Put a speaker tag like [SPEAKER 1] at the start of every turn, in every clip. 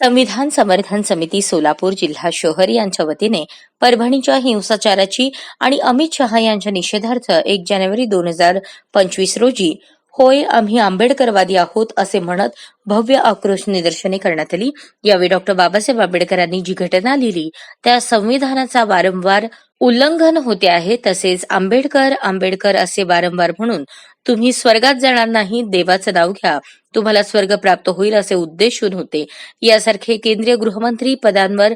[SPEAKER 1] संविधान समर्थन समिती सोलापूर जिल्हा शहर यांच्या वतीने परभणीच्या हिंसाचाराची आणि अमित शहा यांच्या निषेधार्थ एक जानेवारी दोन हजार पंचवीस रोजी होय आम्ही आंबेडकरवादी आहोत असे म्हणत भव्य आक्रोश निदर्शने करण्यात आली. यावेळी डॉक्टर बाबासाहेब आंबेडकरांनी जी घटना लिहिली त्या संविधानाचा वारंवार उल्लंघन होते आहे तसेच आंबेडकर आंबेडकर असे वारंवार म्हणून तुम्ही स्वर्गात जाणार नाही देवाचं नाव घ्या तुम्हाला स्वर्ग प्राप्त होईल असे उद्देशून होते. यासारखे केंद्रीय गृहमंत्री पदांवर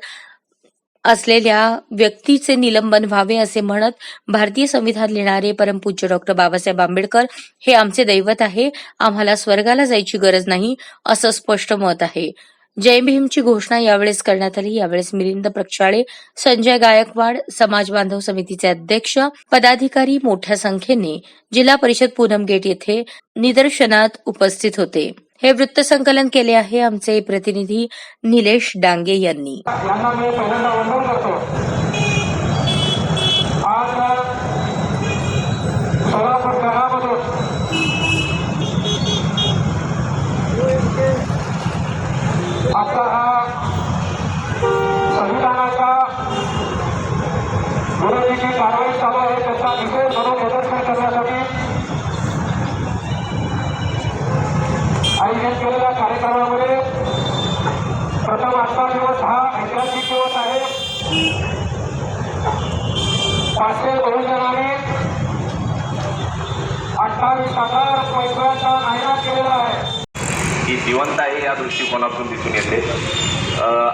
[SPEAKER 1] असलेल्या व्यक्तीचे निलंबन व्हावे असे म्हणत भारतीय संविधान लिहिणारे परमपूज्य डॉक्टर बाबासाहेब आंबेडकर हे आमचे दैवत आहे आम्हाला स्वर्गाला जायची गरज नाही असं स्पष्ट मत आहे. जय भीमची घोषणा यावेळेस करण्यात आली. यावेळेस मिलिंद प्रक्षाळे संजय गायकवाड समाज बांधव समितीचे अध्यक्ष पदाधिकारी मोठ्या संख्येने जिल्हा परिषद पूनम गेट येथे निदर्शनात उपस्थित होते. हे वृत्त संकलन केले आहे आमचे प्रतिनिधी निलेश डांगे यांनी.
[SPEAKER 2] करून विशेष प्रदर्शन करण्यासाठी आयोजित केलेल्या कार्यक्रमामध्ये प्रथम आजचा दिवस हा ऐतिहासिक दिवस आहे पाचशे बहुजनाने अठ्ठावीस हजार पैशांचा नायनाट केलेला आहे
[SPEAKER 3] ही जिवंत आहे या दृष्टिकोनातून दिसून येते.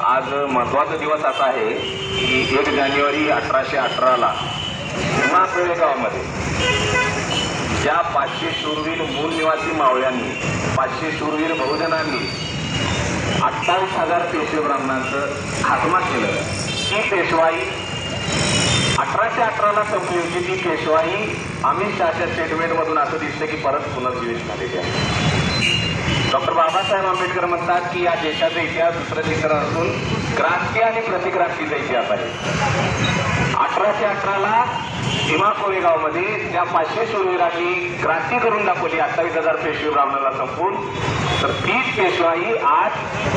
[SPEAKER 3] आज महत्त्वाचा दिवस असा आहे की एक जानेवारी अठराशे अठराला भीमा गावामध्ये. ज्या पाचशे शूरवीर मूल निवासी मावळ्यांनी पाचशे शूरवीर बहुजनांनी अठ्ठावीस हजार पेशवे ब्राह्मणांचं खात्मा केलं. ती पेशवाई अठराशे अठराला संपली होती. ती पेशवाई अमित शहाच्या स्टेटमेंटमधून असं दिसतं की परत पुनर्जीवित झालेली आहे. डॉक्टर बाबासाहेब आंबेडकर म्हणतात की या देशाचा इतिहास दुसरं चित्र असून क्रांती आणि प्रतिक्रांतीचा इतिहास आहे. अठराशे अठराला भीमा कोरेगावमध्ये त्या पाचशे शूरवीरांनी क्रांती करून दाखवली अठ्ठावीस हजार पेशवी ब्राह्मणाला संपून. तर तीच पेशवाई आज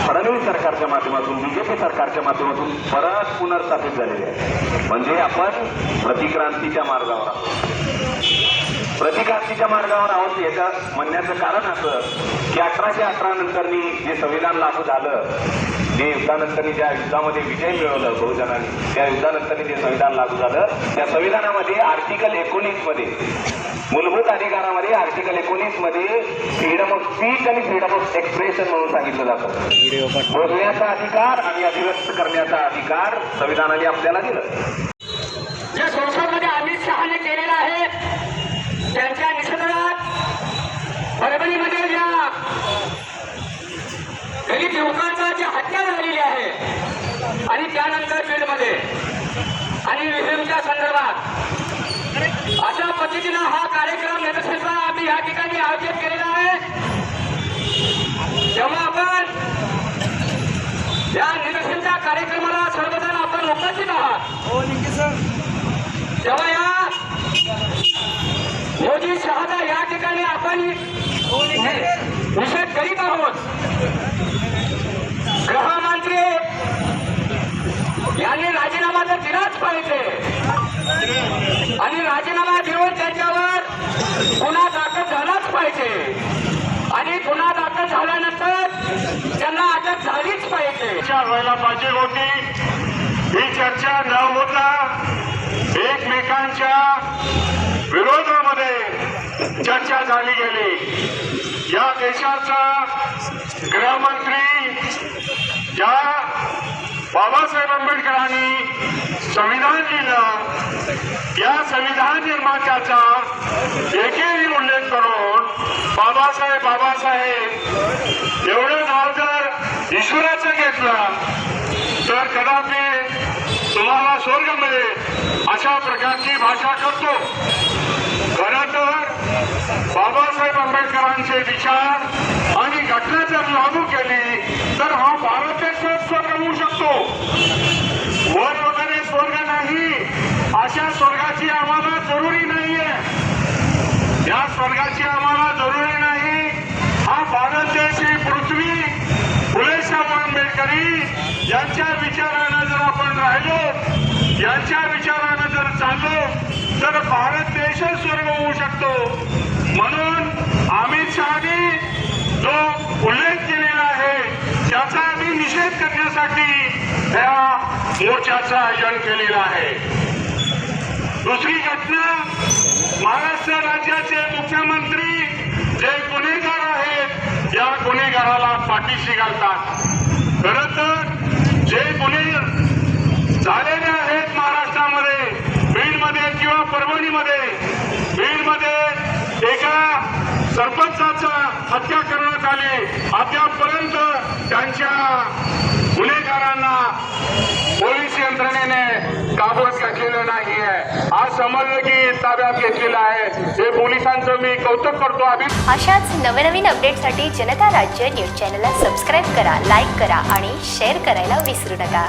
[SPEAKER 3] फडणवीस सरकारच्या माध्यमातून बीजेपी सरकारच्या माध्यमातून परत पुनर्स्थापित झालेली आहे. म्हणजे आपण प्रतिक्रांतीच्या मार्गावर आहोत. प्रतिक्रांतीच्या मार्गावर आहोत याच्या म्हणण्याचं कारण असं की अठराशे अठरा नंतरनी जे संविधान लागू झालं जे युद्धानंतर ज्या युद्धामध्ये विजय मिळवलं बहुजनांनी त्या युद्धानंतर जे संविधान लागू झालं त्या संविधानामध्ये आर्टिकल एकोणीसमध्ये मूलभूत अधिकारामध्ये आर्टिकल एकोणीसमध्ये फ्रीडम ऑफ स्पीच आणि फ्रीडम ऑफ एक्सप्रेशन म्हणून सांगितलं जातं. बोलण्याचा अधिकार आणि अभिव्यक्त करण्याचा अधिकार संविधानाने आपल्याला दिलं.
[SPEAKER 2] जे संसदमध्ये अमित शहाने केलेलं आहे त्यांच्या निषेधात परभणीमध्ये ज्या दलित युवकांचा जी हत्या झालेली आहे आणि त्यानंतर बीडमध्ये आणि विहिमच्या संदर्भात अशा पद्धतीनं हा कार्यक्रम निदर्शनाचा आम्ही या ठिकाणी आयोजित केलेला आहे. तेव्हा आपण या निदर्शनच्या कार्यक्रमाला सर्वजण आपण उपस्थित आहात तेव्हा या मोदी शहाचा या ठिकाणी आपण निषेध करीत आहोत गृहमंत्री यांनी राजीनामा तर दिलाच पाहिजे आणि राजीनामा देऊन त्याच्यावर गुन्हा दाखल झालाच पाहिजे आणि गुन्हा दाखल झाल्यानंतर त्यांना अटक झालीच पाहिजे
[SPEAKER 4] चर्चा व्हायला पाहिजे होती. ही चर्चा न होता एकमेकांच्या विरोधामध्ये चर्चा झाली गेली. या देशाचा गृहमंत्री ज्या बाबासाहेब आंबेडकरांनी संविधान लिहिलं या संविधान निर्मात्याचा एकेरी उल्लेख करून बाबासाहेब बाबासाहेब एवढं नाव जर ईश्वराचं घेतलं. तर कदापि तुम्हाला स्वर्ग मिळेल अशा प्रकारची भाषा करतो. खरं तर बाबासाहेब आंबेडकरांचे विचार आणि घटना जर लागू केली तर हा भारत देश स्वर्ग होऊ शकतो. वर वगैरे स्वर्ग नाही अशा स्वर्गाची आम्हाला जरुरी नाहीये. या स्वर्गाची आम्हाला जरुरी ठिकाणी यांच्या विचारानं जर आपण राहिलो यांच्या विचारानं जर चाललो तर भारत देशच स्वर्ग होऊ शकतो. म्हणून अमित शहानी जो उल्लेख केलेला आहे त्याचा आम्ही निषेध करण्यासाठी या मोर्चाचं आयोजन केलेलं आहे. दुसरी घटना महाराष्ट्र राज्याचे मुख्यमंत्री जे गुन्हेगार आहेत या गुन्हेगाराला पाठीशी घालतात. खर तर जे गुन्हे झालेले आहेत महाराष्ट्रामध्ये बीडमध्ये किंवा परभणीमध्ये बीडमध्ये एका सरपंचाचा हत्या करण्यात आली. अद्यापर्यंत त्यांच्या गुन्हेगारांना पोलीस यंत्रणेने ताब्यात घेतलेलं नाही आहे आज समजलं की ताब्यात घेतलेलं आहे. हे पोलिसांचं मी कौतुक करतो.
[SPEAKER 5] अशाच नवनवीन अपडेटसाठी जनता राज्य न्यूज चॅनलला सबस्क्राईब करा लाईक करा आणि शेअर करायला विसरू नका.